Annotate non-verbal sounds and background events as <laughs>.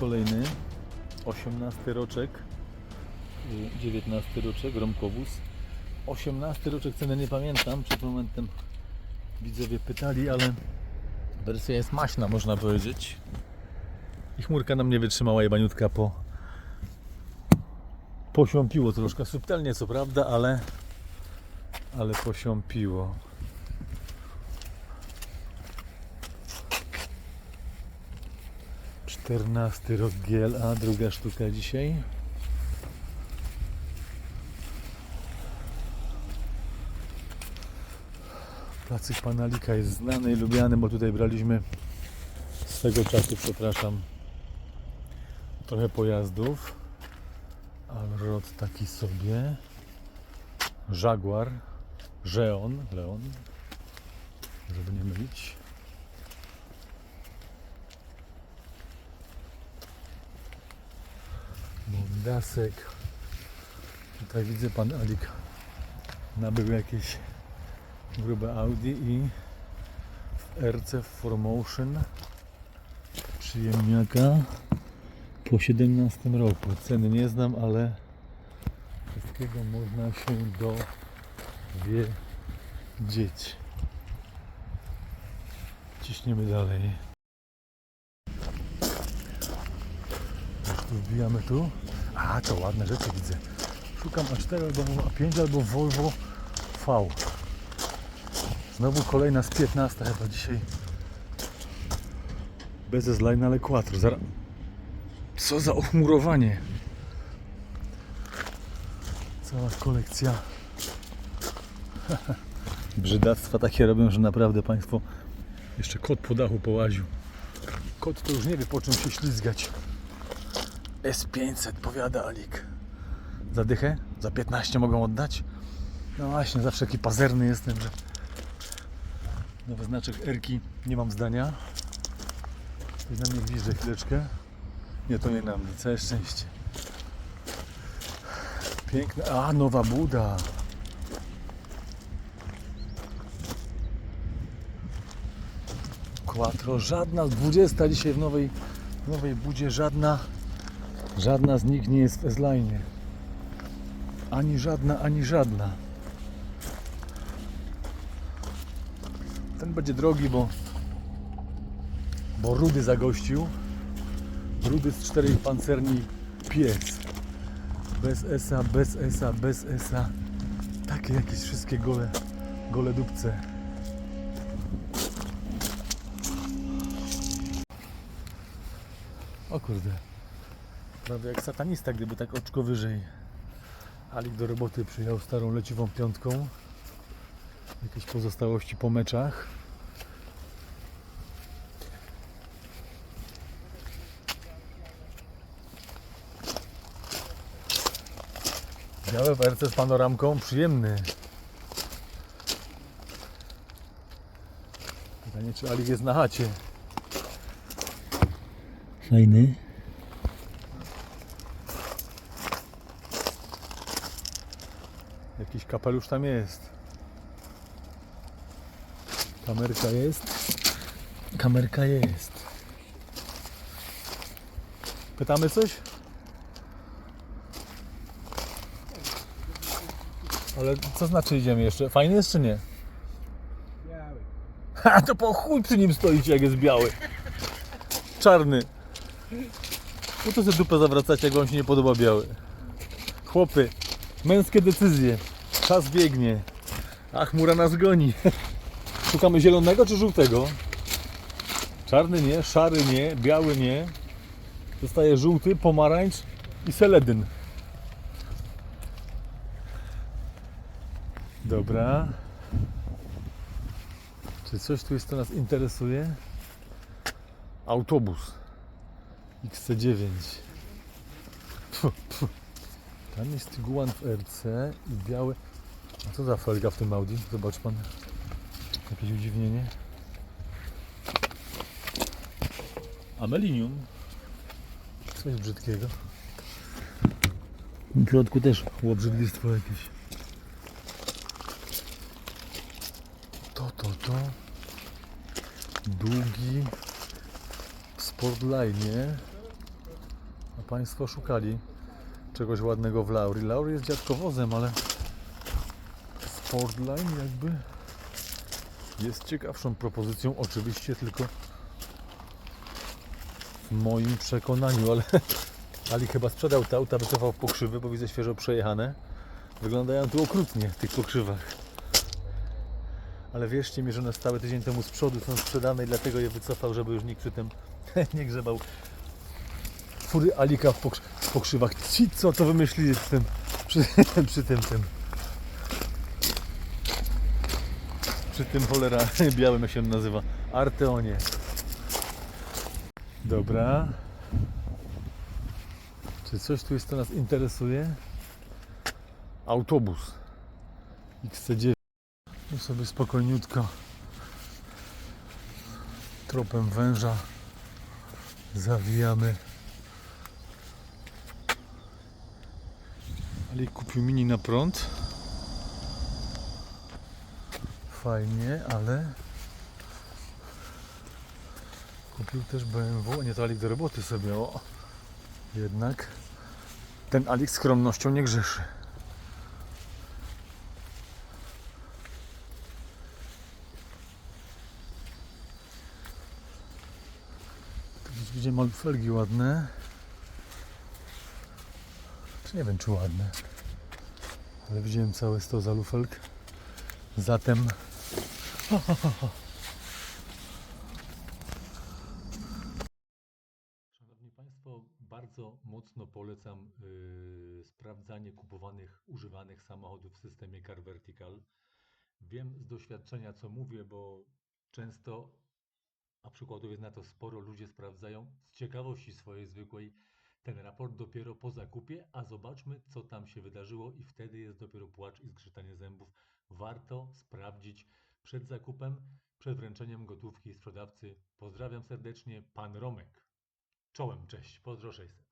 Kolejny. 18 roczek. y, 19 roczek, Romkowóz. 18 roczek ceny nie pamiętam. Przed momentem widzowie pytali, ale wersja jest maśna, można powiedzieć. I chmurka nam nie wytrzymała jebaniutka po posiąpiło troszkę subtelnie co prawda, ale ale posiąpiło. Czternasty rok GLA, druga sztuka dzisiaj. Placyk Panalika jest znany i lubiany, bo tutaj braliśmy swego czasu, przepraszam, trochę pojazdów. Alrod taki sobie. Jaguar. Żeon. Leon. Żeby nie mylić. Mondasek. Tutaj widzę pan Alik nabył jakieś grube Audi i w RC Formotion przyjemniaka po 17 roku. Ceny nie znam, ale wszystkiego można się dowiedzieć. Ciśniemy dalej. Wbijamy tu. A, to ładne rzeczy widzę. Szukam A4 albo A5 albo Volvo V. Znowu kolejna z 15 chyba dzisiaj. Bez S-Line, ale quattro. Zaraz. Co za ochmurowanie. Cała kolekcja. <laughs> Brzydactwa takie robią, że naprawdę Państwo jeszcze kot po dachu połaził. Kot to już nie wie po czym się ślizgać. S500 powiada Alik. Za dychę? Za 15 mogą oddać? No właśnie, zawsze taki pazerny jestem, że nowy znaczek Erki nie mam zdania. Ktoś na mnie gwizdże chwileczkę. Nie, to nie na mnie, całe szczęście. Piękna, a nowa Buda. Quattro, żadna, 20 dzisiaj w nowej, w nowej Budzie, żadna, żadna z nich nie jest w S-Line. Ani żadna, ani żadna. Ten będzie drogi, bo, bo Rudy zagościł. Rudy z czterech pancerni pies. Bez esa, bez esa, bez esa. Takie jakieś wszystkie gole, gole dupce. O kurde. Prawie jak satanista, gdyby tak oczko wyżej. Alik do roboty przyjechał starą leciwą piątką. Jakieś pozostałości po meczach. Białe WRC z panoramką, przyjemny. Pytanie, czy Alik jest na chacie. Fajny. Jakiś kapelusz tam jest. Kamerka jest. Kamerka jest. Pytamy coś? Ale co znaczy idziemy jeszcze? Fajny jest czy nie? Biały. Ha, to po chuj przy nim stoicie jak jest biały. Czarny. Po co sobie dupę zawracać jak wam się nie podoba biały? Chłopy, męskie decyzje. Czas biegnie. A chmura nas goni. <laughs> Szukamy zielonego czy żółtego? Czarny nie, szary nie, biały nie. Zostaje żółty, pomarańcz i seledyn. Dobra. Czy coś tu jest, co nas interesuje? Autobus XC9. Pfu, pfu. Tam jest Tiguan w RC i białe. A co za felga w tym Audi? Zobacz pan. Jakieś udziwnienie. Amelinium. Coś brzydkiego. W środku też łobrzydlistwo jakieś. To, to, to. Długi. W Sportline. Państwo szukali czegoś ładnego w Lauri. Lauri jest dziadkowozem, ale Sportline jakby jest ciekawszą propozycją, oczywiście tylko w moim przekonaniu, ale <laughs> Ali chyba sprzedał te auta, wycofał pokrzywy, bo widzę świeżo przejechane. Wyglądają tu okrutnie w tych pokrzywach. Ale wierzcie mi, że one stały tydzień temu z przodu, są sprzedane i dlatego je wycofał, żeby już nikt przy tym <laughs> nie grzebał fury Alika w, pokrzy- w pokrzywach. Ci co to wymyślili w tym, przy, <laughs> przy tym tym. Przy tym cholera <laughs> białym jak się on nazywa. Arteonie. Dobra. Czy coś tu jest, co nas interesuje? Autobus. XC9. Tu sobie spokojniutko tropem węża zawijamy. Ale kupił mini na prąd. Fajnie, ale kupił też BMW. Nie to Alik do roboty sobie. O. Jednak ten Alik skromnością nie grzeszy. Gdzieś widzimy felgi ładne. Czy nie wiem czy ładne. Ale widziałem całe 100 zalufelk. Zatem Szanowni Państwo, bardzo mocno polecam yy, sprawdzanie kupowanych, używanych samochodów w systemie Car Vertical. Wiem z doświadczenia, co mówię, bo często, a przykładów jest na to sporo, ludzie sprawdzają z ciekawości swojej zwykłej ten raport dopiero po zakupie, a zobaczmy, co tam się wydarzyło i wtedy jest dopiero płacz i zgrzytanie zębów. Warto sprawdzić przed zakupem, przed wręczeniem gotówki sprzedawcy. Pozdrawiam serdecznie, pan Romek. Czołem, cześć, pozdro 600.